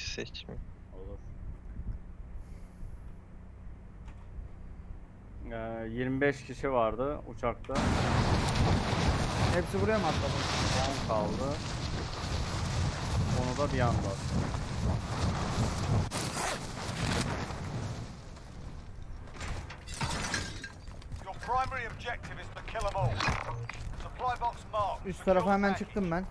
seçme. Olur. Ee, 25 kişi vardı uçakta. Hepsi buraya mı atladı? 10 kaldı. Onu da bir anda. Üst tarafa hemen çıktım ben.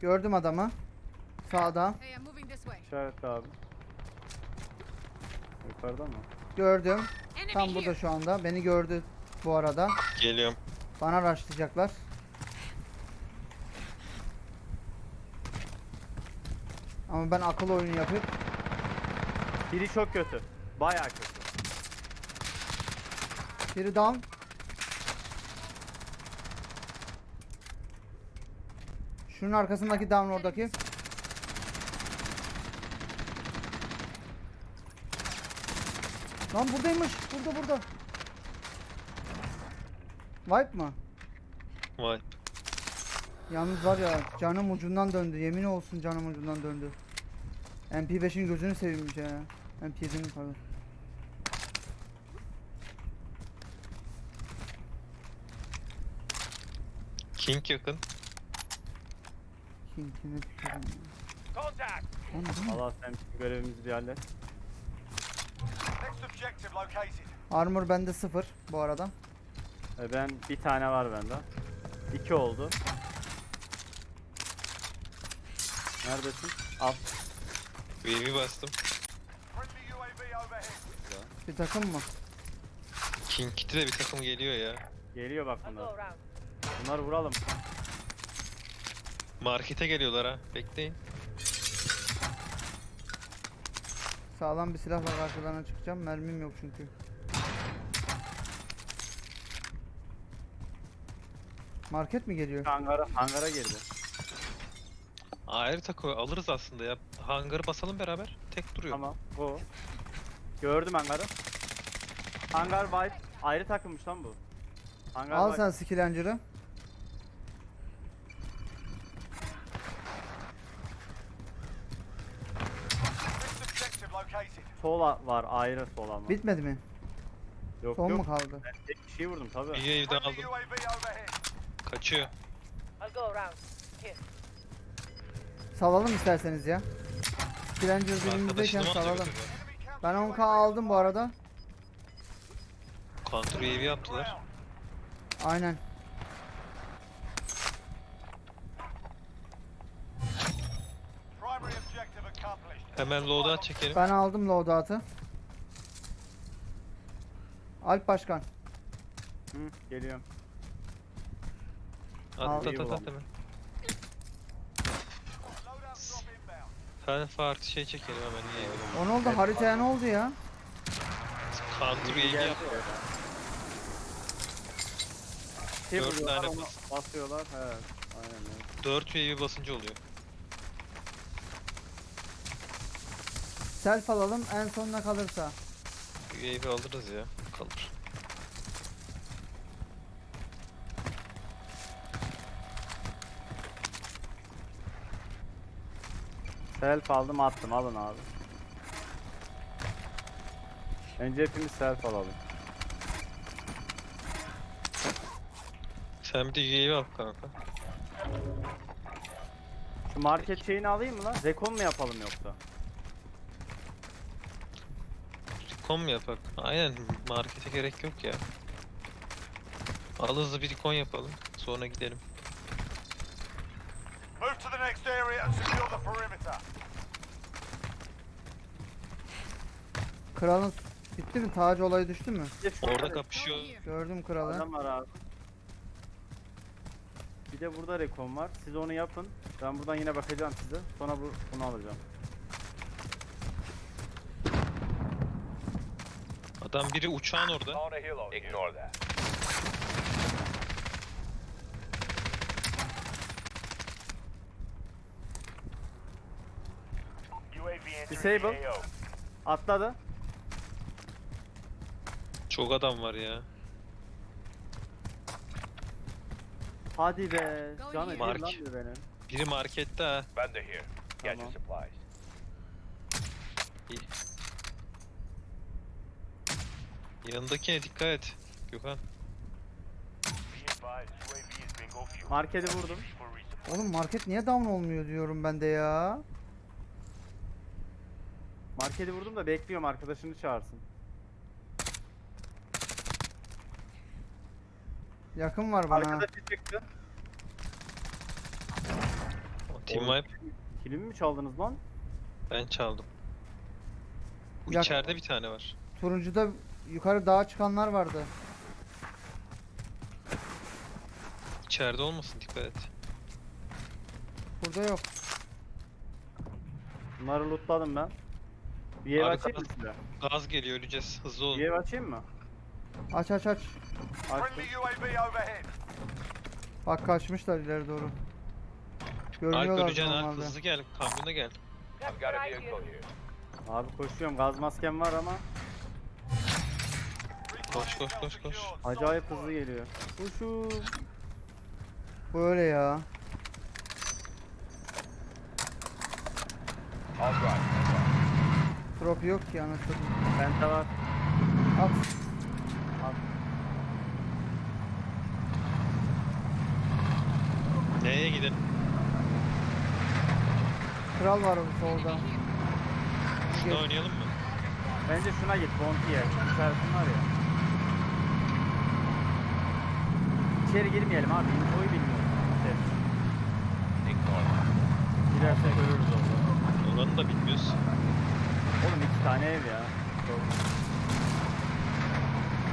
Gördüm adamı. Sağda. İşaretle abi. Yukarıda mı? Gördüm. Tam burada şu anda. Beni gördü bu arada. Geliyorum. Bana raşlayacaklar. Ama ben akıl oyunu yapıp Biri çok kötü. Bayağı kötü. biri down. Şunun arkasındaki down oradaki. Lan buradaymış. Burada burada. Wipe mı? Vay. Yalnız var ya canım ucundan döndü. Yemin olsun canım ucundan döndü. MP5'in gözünü seveyim ya. MP7'in pardon. King yakın. Kinkine tükürüm ya. Contact. Lan bu ne? Allah sen bizim görevimizi bir hallet. Next objective located. Armor bende sıfır bu arada. E ben bir tane var bende. İki oldu. Neredesin? Al. Wave'i bastım. Friendly UAV overhead. Bir takım mı? King Kitty de bir takım geliyor ya. Geliyor bak bunlar. Bunları vuralım. Markete geliyorlar ha. Bekleyin. Sağlam bir silahla karşılarına çıkacağım. Mermim yok çünkü. Market mi geliyor? Hangara, hangara girdi. Ayrı takı alırız aslında ya. Hangarı basalım beraber. Tek duruyor. Tamam. Bu. Gördüm hangarı. Hangar wipe. Ayrı takılmış lan bu. Hangar Al wipe. sen skill. Located. Sol a- var ayrı sol ama. Bitmedi mi? yok Son yok. mu kaldı? Ben tek kişiyi vurdum tabi. Bir wave'de Friendly aldım. UAV. Kaçıyor. I'll go around. Here. Salalım isterseniz ya. Angel dilimizdeyken Arkadaşını salalım. Ben UAV 10k aldım bu arada. Counter wave yaptılar. Aynen. Hemen loadout çekelim. Ben aldım loadout'ı. Alp Başkan. Hı, geliyorum. At Al. at at at hemen. İnbound. Tane farklı şey çekelim hemen. Niye? O ne oldu? Haritaya ne oldu ya? Counter Geldi yap. ya. Şey Dört vuruyorlar, tane basıyorlar. Evet. Aynen öyle. 4 wave'i basınca oluyor. Self alalım en sonuna kalırsa. Wave'i alırız ya. Kalır. Self aldım attım alın abi. Önce hepimiz self alalım. Sen bir de UAV al kanka. Şu market şeyini alayım mı lan? Zekon mu yapalım yoksa? Recon mu yapak? Aynen markete gerek yok ya. Al hızlı bir recon yapalım. Sonra gidelim. Move to the next area and secure the perimeter. Kralın bitti mi? Tacı olayı düştü mü? Orada da- kapışıyor. Gördüm kralı. Adam var abi. Bir de burada rekon var. Siz onu yapın. Ben buradan yine bakacağım size. Sonra bu, bunu alacağım. Tam biri uçağın orada. Ignore that. Disable. Atladı. Çok adam var ya. Hadi be. Can Mark. Biri markette ha. Bender here. Get your supplies. Yanındakine dikkat et. Gökhan. Marketi vurdum. Oğlum market niye down olmuyor diyorum ben de ya. Marketi vurdum da bekliyorum arkadaşını çağırsın. Yakın var bana. Arkadaşı çıktı. Team Oğlum. wipe. Kilimi mi çaldınız lan? Ben çaldım. Bu Yak- içeride bir tane var. Turuncuda yukarı dağa çıkanlar vardı. İçeride olmasın dikkat et. Burada yok. Bunları lootladım ben. Bir ev Abi açayım mı size? Gaz geliyor öleceğiz. Hızlı olun. Bir ev açayım mı? Aç aç aç. Açtım. Friendly UAV overhead. Bak kaçmışlar ileri doğru. Alp Görünüyorlar öleceksin Alp normalde. hızlı gel. Kamyona gel. I've got a vehicle here. Abi koşuyorum gaz maskem var ama Koş koş koş koş. acayip hızlı geliyor. Koşu. Bu öyle ya. Trop yok ki anasını. Penta var. At. Nereye gidelim? Kral var solda. Şunu oynayalım mı? Bence şuna git Bonti'ye. İşaretin var ya. İçeri girmeyelim abi. Infoyu bilmiyoruz. İçeri. Girersek ölürüz orada. Oranı da bilmiyoruz. Oğlum iki tane ev ya.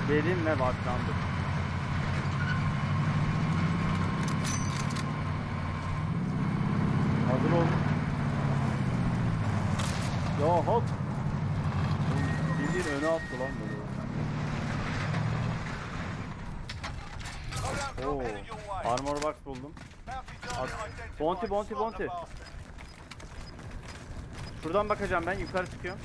Dedim ne baklandık. Hazır ol. Ya hop. Oğlum, Bildiğin öne attı lan böyle. Oo. Armor box buldum. Bounty, bounty, bounty. Şuradan bakacağım ben yukarı çıkıyorum.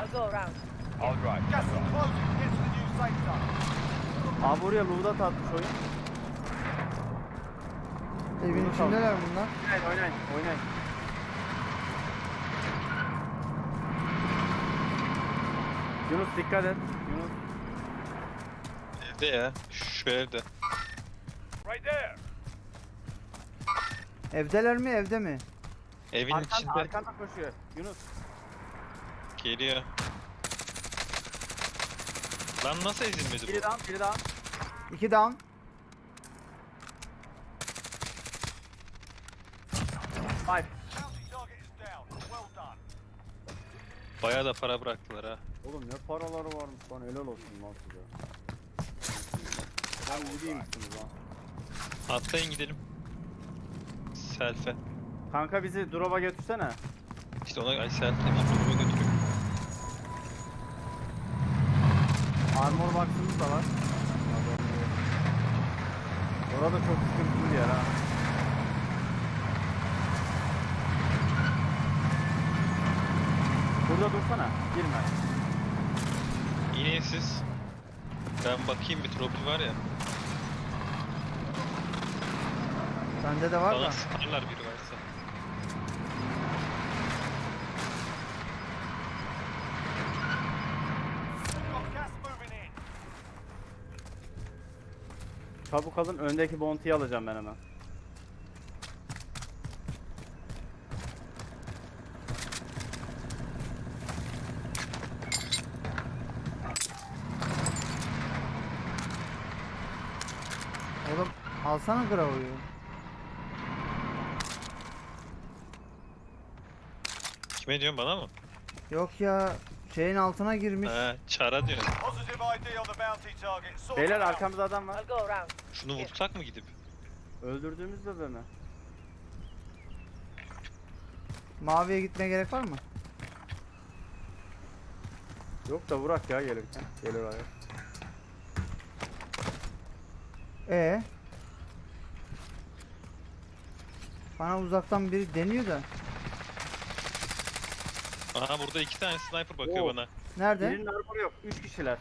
I'll go around. All right. Gas is closing. Get to the new safe zone. Abi buraya loadout atmış oyun. Evin Bunu içindeler bunlar. Oynayın oynayın oynayın. Yunus dikkat et. Yunus. Evde ya. Şu evde. Right there. Evdeler mi evde mi? Evin Arkan, içinde arkanda koşuyor. Yunus. geliyor. Lan nasıl ezilmedi Biri bu? down, biri down. İki down. Five. Bounty target is down. Well done. Bayağı da para bıraktılar ha. Oğlum ne paraları varmış lan helal olsun lan size. Ben gideyim misiniz lan? Atlayın gidelim. Selfie. Kanka bizi drop'a götürsene. İşte ona ay selfie demiş. Gruba götürüyor. Armor box'ımız da var. Orada çok sıkıntılı bir yer ha. Burada dursana. Girme. İneyin siz. Ben bakayım bir tropi var ya. Bende de var. Bana sıkarlar biri varsa. Çabuk alın. Öndeki bounty'yi alacağım ben hemen. Oğlum alsana Gravo'yu. Kime diyorsun bana mı? Yok ya şeyin altına girmiş. He çara diyorsun. Positive ID on the bounty target. Sort Beyler out. arkamızda adam var. I'll go around. Şunu vursak mı gidip? Öldürdüğümüz bebe mi? Maviye gitmeye gerek var mı? Yok da vurak ya gelirken. Gelir ayak. E Bana uzaktan biri deniyor da. Aha burada iki tane sniper bakıyor Oo. bana. Nerede? Birinin armoru yok. 3 kişiler.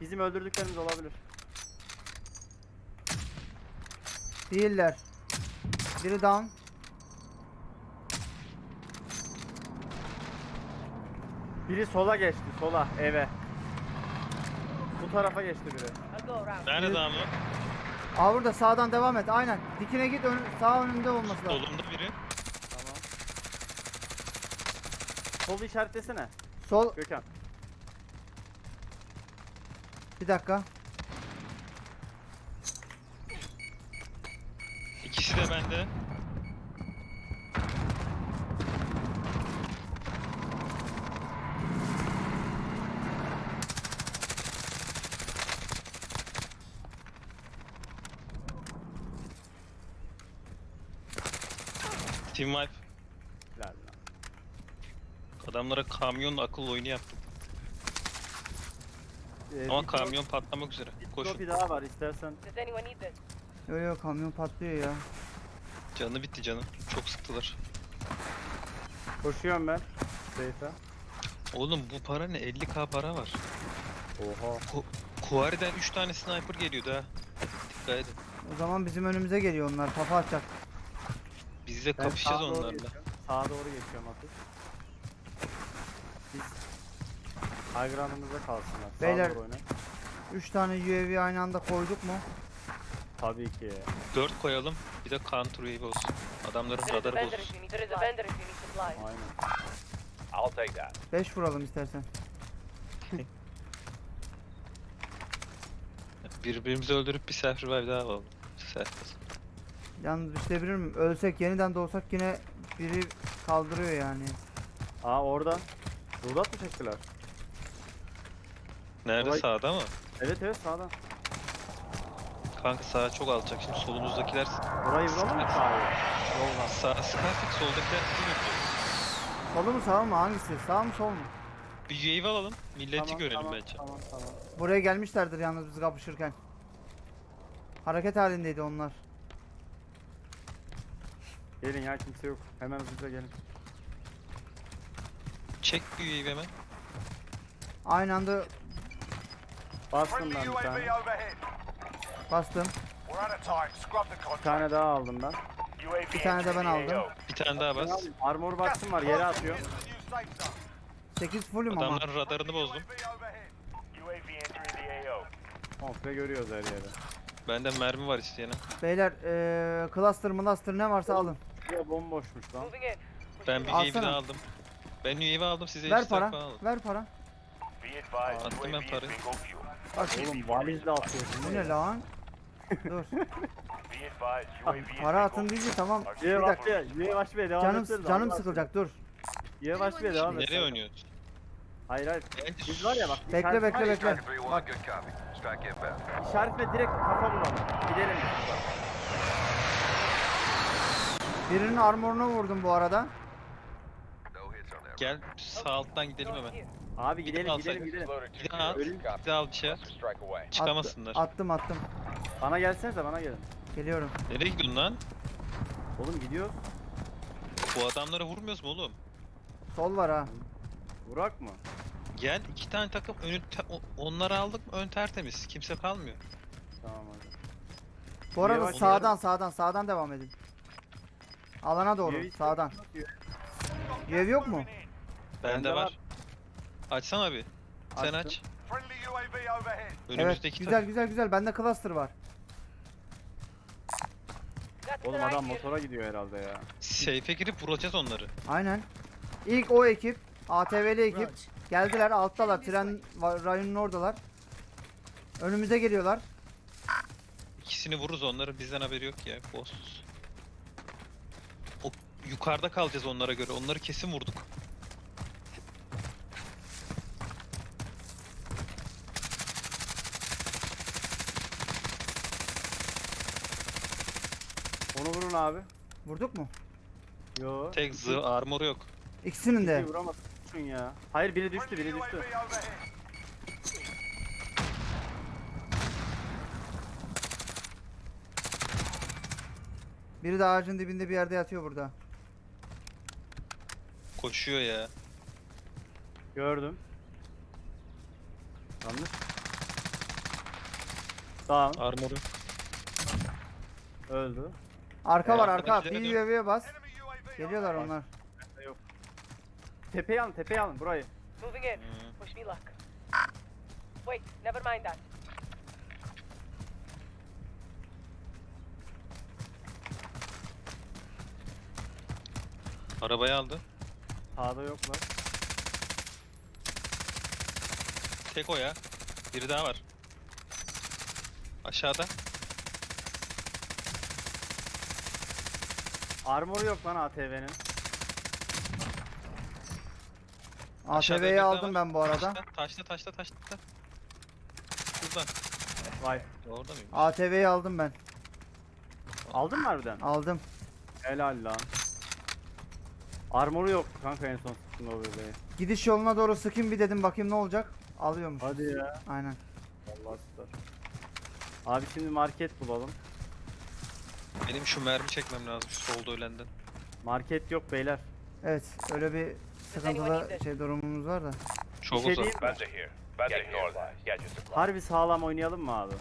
Bizim öldürdüklerimiz olabilir. Değiller. Biri down. Biri sola geçti. Sola eve. Bu tarafa geçti biri. I'll go around. Nerede mı? Aa burada sağdan devam et. Aynen. Dikine git ön, sağ önünde olması lazım. Solumda biri. Tamam. Solu işaretlesene Sol. Gökhan. Bir dakika. İkisi de bende. Team wipe. Adamlara kamyon akıl oyunu yaptım. Ee, Ama bir kamyon patlamak üzere. bir Koşun. trofi daha var istersen. Does anyone need this? Yo yo kamyon patlıyor ya. Canı bitti canı. Çok sıktılar. Koşuyorum ben. Seyfe. Oğlum bu para ne? 50k para var. Oha. Kuari'den 3 tane sniper geliyordu ha. Dikkat edin. O zaman bizim önümüze geliyor onlar. Kafa atacak. Biz de kapışacağız sağa doğru onlarla. geçiyorum. Sağa doğru geçiyorum Atıf. Biz Agranımıza kalsınlar. Sağa Beyler- doğru oyna. 3 tane UAV aynı anda koyduk mu? Tabii ki. 4 koyalım. Bir de counter wave olsun. Adamların There is a radarı vendor bozulsun. if you need There is a vendor if you need supplies. Aynen. I'll take that. 5 vuralım istersen. Birbirimizi öldürüp bir self revive daha alalım. Self. Yalnız bir şey bilir miyim? Ölsek yeniden doğsak yine biri kaldırıyor yani. Aa oradan. Rudat mı çektiler? Nerede Olay- sağda mı? Evet evet sağdan. Kanka sağ çok alçak. Şimdi solumuzdakiler Orayı vuralım mı sağa? Yoldan. sağ sıkarsak soldakiler kim yapıyor? Solu mu sağ mı? Hangisi? Sağ mı sol mu? Bir UAV alalım. Milleti Tamam, görelim tamam, bence. Tamam tamam. Buraya gelmişlerdir yalnız biz kapışırken. Hareket halindeydi onlar. Gelin ya kimse yok. Hemen hızlıca gelin. Çek bir UAV hemen. Aynı anda Bastım Friendly ben bir UAV tane. overhead. bastım. We're out of time. Scrub the Bir contract. tane daha aldım ben. UAV Bir tane de ben entering the aldım. Bir tane daha bas. Armor box'ım var yere atıyor. Here's the new safe zone. 8 fullüm ama. Adamların radarını bozdum. UAV overhead. UAV entering the AO. Komple görüyoruz her yeri. Bende mermi var isteyene. Beyler eee cluster cluster ne varsa alın. Şuraya bomboşmuş lan. Moving in. Ben bir Alsana. UAV daha aldım. Ben UAV aldım size Ver para. Ver para. Be advised, Attım ben UAV is parayı. bingo fuel. Bak Oğlum valizle atıyorsun. bu ne lan? Dur. Be Para atın deyince tamam. Bir Yavaş dakika. Yavaş Bey devam Canım etsenize, canım Allah sıkılacak dur. Yavaş Bey devam et. Nereye oynuyoruz? Hayır hayır. Biz var ya bak. Bekle bekle bekle. Bak işaretle direkt kafa bulalım. Gidelim. Birinin armoruna vurdum bu arada. Gel sağ alttan gidelim hemen. Abi gidelim gidelim gidelim. Bir daha al. Ölüm. Bir daha al at. Attı- Çıkamasınlar. attım attım. Bana gelsenize bana gelin. Geliyorum. Nereye gidiyorsun lan? Oğlum gidiyor. Bu adamlara vurmuyoruz mu oğlum? Sol var ha. Burak mı? Gel iki tane takım önü te- o- onları aldık mı ön tertemiz. Kimse kalmıyor. Tamam hadi. Bu arada Yavaş- sağdan sağdan sağdan devam edin. Alana doğru UAV sağdan. UAV yok mu? Bende Bende var. Var. Açsana bir. Sen Açtım. aç. Friendly UAV overhead. Evet Önümüzdeki güzel güzel güzel bende cluster var. Oğlum adam motora gidiyor herhalde ya. Safe'e girip vuracağız onları. Aynen. İlk o ekip ATV'li ekip geldiler alttalar tren va- rayonun oradalar. Önümüze geliyorlar. İkisini vururuz onları bizden haberi yok ya. Boss. O yukarıda kalacağız onlara göre. Onları kesin vurduk. Onu abi. Vurduk mu? Yo. Tek zırh armoru yok. İkisinin de. Vuramazsın ya. Hayır biri düştü biri düştü. Biri de ağacın dibinde bir yerde yatıyor burada. Koşuyor ya. Gördüm. Yanlış. Tamam Armoru. öldü. Arka Ee, var arka. Bir UAV'ye bas. Geliyorlar onlar. Yok. Tepeyi alın tepeyi alın burayı. Moving in. Hmm. Wish me luck. Wait, never mind that. Arabayı aldı. Sağda yoklar. Tek o ya. Biri daha var. Aşağıda. Armoru yok lan ATV'nin. Aşağıda ATV'yi daha aldım var. ben bu arada. Taşta taşta taşta taşta. Şuradan. Vay. Orada mıymış? ATV'yi aldım ben. Aldın mı harbiden? Aldım. Helal lan. Armoru yok kanka en son sıktın o bebeği. Gidiş yoluna doğru sıkayım bir dedim bakayım ne olacak. Alıyormuş. Hadi ya. Aynen. Allah süper. Abi şimdi market bulalım. Benim şu mermi çekmem lazım şu solda ölenden. Market yok beyler. Evet öyle bir sıkıntılı şey durumumuz var da. Çok şey uzak. Bender here. Getting here. Gadget supply. Harbi sağlam oynayalım mı abi?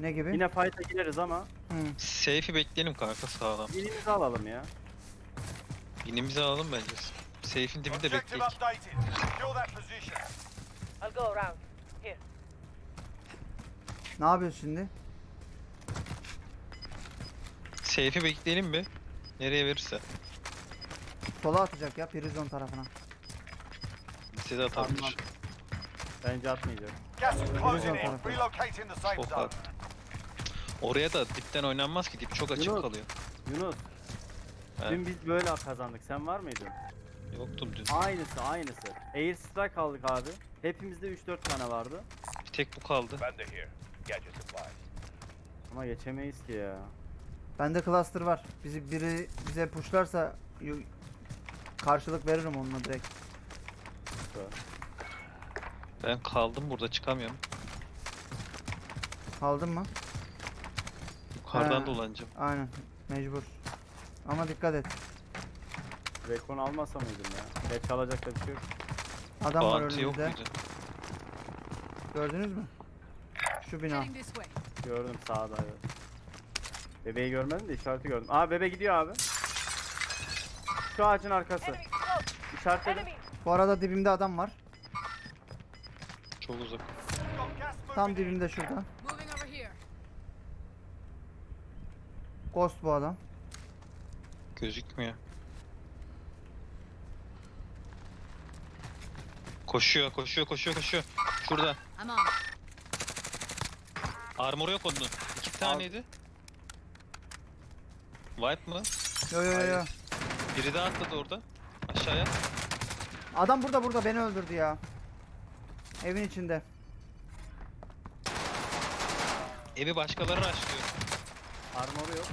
Ne gibi? Yine fight'a gireriz ama Hı. Safe'i bekleyelim kanka sağlam. binimizi alalım ya. Binimizi alalım bence. Safe'in dibinde bekleyelim. updated. Secure that position. I'll go around. Here. Ne yapıyoruz şimdi? Safe'i bekleyelim mi? Nereye verirse. Sola atacak ya prizon tarafına. Size de atabilir. Bence atmayacak. Gas is closing in. tarafı. Relocating the safe Çok zone. haklı. Oraya da dipten oynanmaz ki dip çok açık Yunus. kalıyor. Yunus, He, dün biz böyle kazandık. Sen var mıydın? yoktum dün. Aynısı, aynısı. Air strike aldık abi. Hepimizde 3-4 tane vardı. Bir tek bu kaldı. Bender here. Gadget. Ama geçemeyiz ki ya. Bende cluster var. Bizi biri bize pushlarsa karşılık veririm onunla direkt. Ben kaldım burada çıkamıyorum. Aldın mı? Yukarıdan Ha. dolanacağım. Aynen. Mecbur. Ama dikkat et. Rekon almasa mıydım ya? Geç alacak da bir şey yok. Adam var Bounty yok önümüzde. muydu? Gördünüz mü? Şu bina. Heading this way. Gördüm sağda evet. Bebeği görmedim de işareti gördüm. Aa bebe gidiyor abi. Şu ağacın arkası. İşaretledim. Bu arada dibimde adam var. Çok uzak. Tam dibimde şurada. Ghost bu adam. Gözükmüyor. Koşuyor, koşuyor, koşuyor, koşuyor. Şurada. Armoru yok onun. İki taneydi. Wipe mı? Yo yo yo yo. Biri daha atladı orada. Aşağıya. Adam burada burada beni öldürdü ya. Evin içinde. Evi başkaları açlıyor. Armoru yok.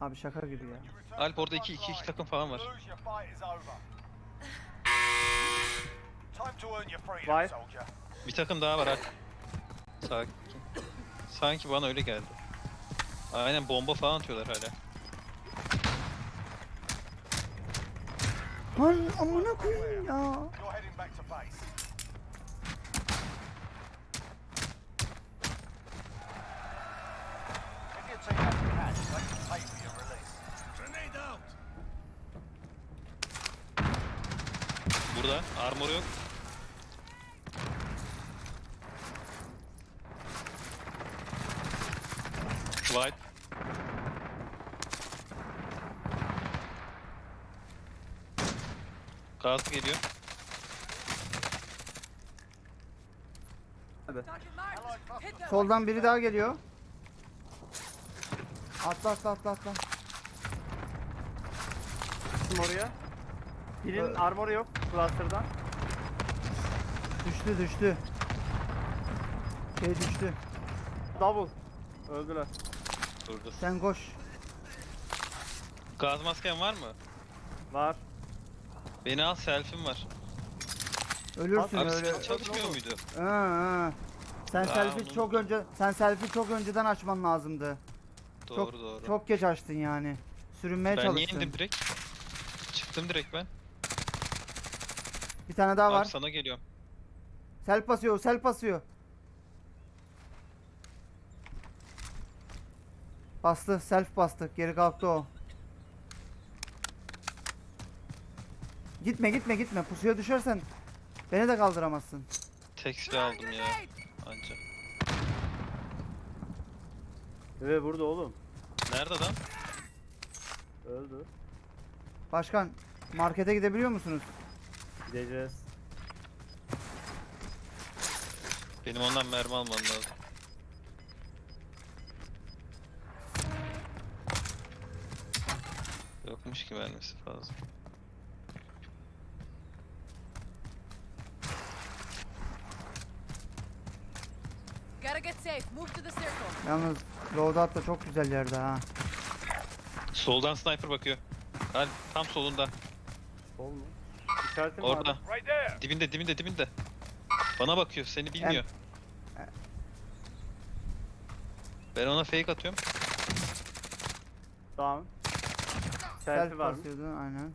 Abi şaka gibi ya. Alp orada iki, iki, iki takım falan var. Vay. Bir takım daha var Alp. Sakin. Sanki bana öyle geldi. Aynen bomba falan atıyorlar hala. Hay amına koyayım ya. You're heading back to base. If your team has cash, they can pay for your release. Grenade out! Burada armor yok. White. Gaz geliyor. Them. Soldan biri daha geliyor. Atla atla atla atla. Kim oraya? Birinin armoru yok. Cluster'dan. Düştü düştü. Şey düştü. Double. Öldüler. Durdu. Sen koş. Gaz masken var mı? Var. Beni al selfie'm var. Ölürsün Abi öyle. skill çalışmıyor muydu? Ha, ha. Sen Aa, selfie çok önce sen selfie çok önceden açman lazımdı. Doğru doğru. Çok geç açtın yani. Sürünmeye ben niye çalıştın. indim direkt? Çıktım direkt ben. Bir tane daha Abi var. sana geliyorum. Self basıyor, self basıyor. Bastı, self bastı. Geri kalktı o. Gitme, gitme, gitme. Pusuya düşersen beni de kaldıramazsın. Tek silah aldım ya. Anca. Bebe burada oğlum. Nerede adam? Öldü. Başkan, markete gidebiliyor musunuz? Gideceğiz. Benim ondan mermi almam lazım. Yokmuş ki mermisi fazla. Gotta get safe. Move to the circle. Yalnız loadout da çok güzel yerde ha. Soldan sniper bakıyor. Al tam solunda. Sol mu? İşaretim Orada. var. Right there. Dibinde dibinde dibinde. Bana bakıyor seni bilmiyor. Ben ona fake atıyorum. Tamam. Self Selfie var mı? basıyordu aynen.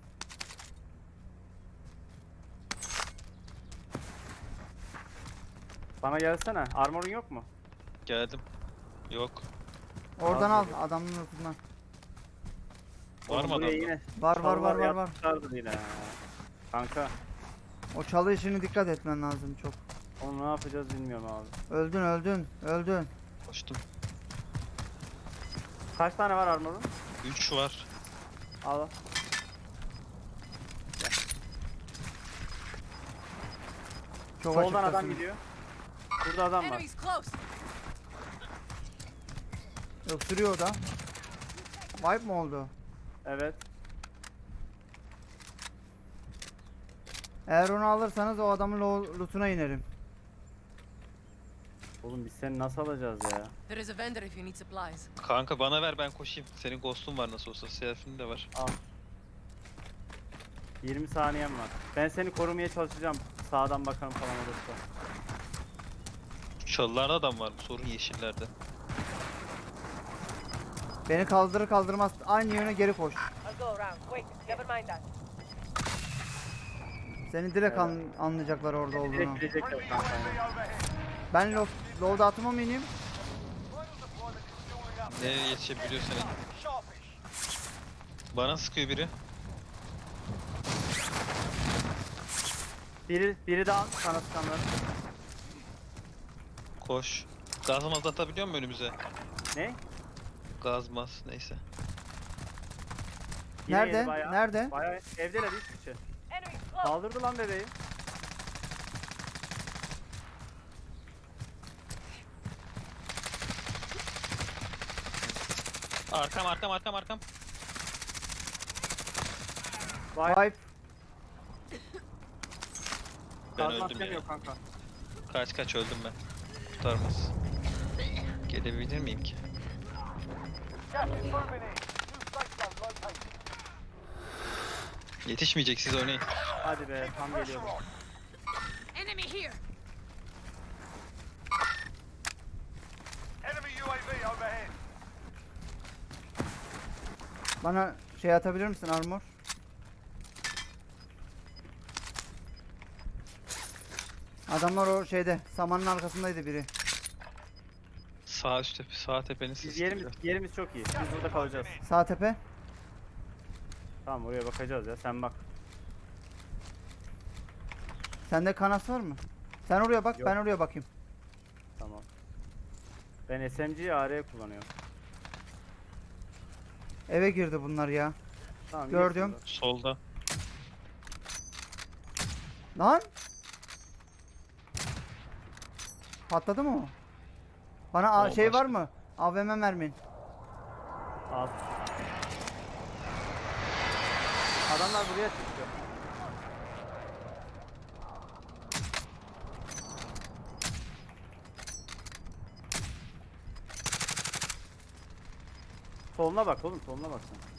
Bana gelsene. Armorun yok mu? Geldim. Yok. Oradan al Abi. adamın lootundan. Var mı adamda? yine Var var var var var. yapmışlardır yine. Kanka. O çalı işini dikkat etmen lazım çok. Onu ne yapacağız bilmiyorum abi. Öldün öldün öldün. Koştum. Kaç tane var armorun? 3 var. Al. Çok Soldan adam gidiyor. Burada adam var. Enemies close. Yok sürüyor o da. Wipe mi oldu? Evet. Eğer onu alırsanız o adamın lo- lootuna inerim. Oğlum biz seni nasıl alacağız ya? There is a vendor if you need supplies. Kanka bana ver ben koşayım. Senin ghost'un var nasıl olsa. Selfie'nin de var. 20 saniyem var. Ben seni korumaya çalışacağım. Sağdan bakalım falan olursa. Çalılarda adam var. Sorun yeşillerde. Beni kaldırır kaldırmaz aynı yöne geri koş. Seni direkt an- anlayacaklar orada olduğunu. Direkt bilecekler kanka. Ben lo loadout'uma mı ineyim? Nereye yetişebiliyor senin? Sharpish. Bana sıkıyor biri. Biri, biri daha sana sıkanlar. Koş. Gaz maz atabiliyor musun önümüze? Ne? Gaz maz neyse. Yine Nerede? yedi bayağı. Nerede? Bayağı evdeler üç kişi. Close. Kaldırdı lan bebeği. Arkam arkam arkam arkam. Vay. Wipe. Ben Kazmak öldüm ya. kanka. Kaç kaç öldüm ben. Tutarmaz. Gelebilir miyim ki? Yetişmeyecek siz oynayın. Hadi be tam Pressure geliyordu. on. Enemy here. Enemy UAV overhead. Bana şey atabilir misin armor? Adamlar o şeyde samanın arkasındaydı biri. Sağ üst tepe, sağ tepenin Biz yerimiz, yerimiz çok iyi. Biz burada kalacağız. Sağ tepe. Tamam oraya bakacağız ya sen bak. Sende kanas var mı? Sen oraya bak Yok. ben oraya bakayım. Tamam. Ben SMG'yi AR kullanıyorum. Eve girdi bunlar ya. Tamam. Gördüm. Solda. Lan! Patladı mı o? Bana a- O şey var başka. mı? AVM mermin. Al. Adamlar buraya çıkıyor. Soluna bak oğlum soluna bak sen.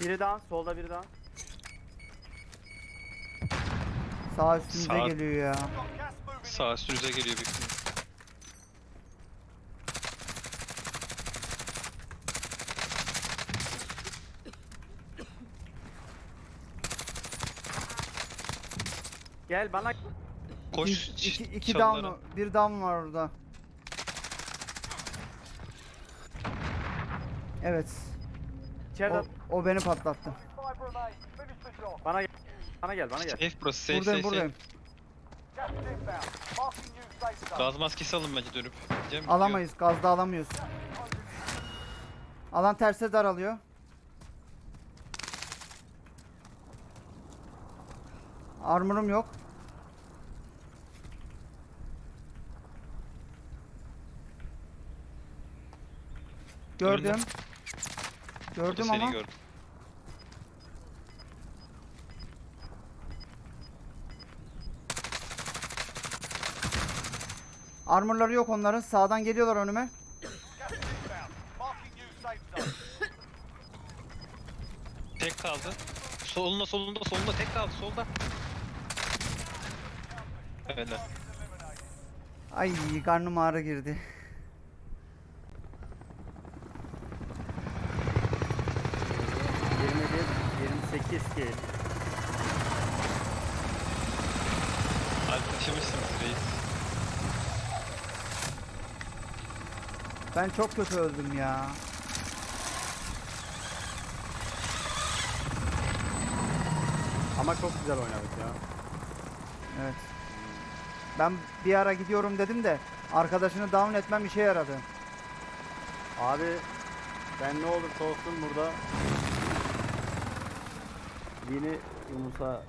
Biri daha solda biri daha. Sağ üstümüze Sağ- geliyor ya. Sağ üstünüze geliyor bir ihtimal. Gel bana. Koş. İki, iki, ç- iki çalılara. down, bir down var orada. Evet. İçeride O, o beni patlattı. Bana gel. Bana gel bana gel. Safe burası safe Buradayım safe buradayım. Safe. Gaz maskesi alın bence dönüp. Cem, Alamayız. Gazda alamıyoruz. Alan terse daralıyor. Armorum yok. Gördüm. Önünde. Gördüm ama. gördü. Armorları yok onların. Sağdan geliyorlar önüme. Tek kaldı. Solunda solunda solunda tek kaldı solda. Öyle. Ay karnım ağrı girdi. Yirmi bir, yirmi sekiz kill. Hadi Ben çok kötü öldüm ya. Ama çok güzel oynadık ya. Evet. Ben bir ara gidiyorum dedim de arkadaşını down etmem işe yaradı. Abi ben ne olursa olsun burada yeni Yunus'a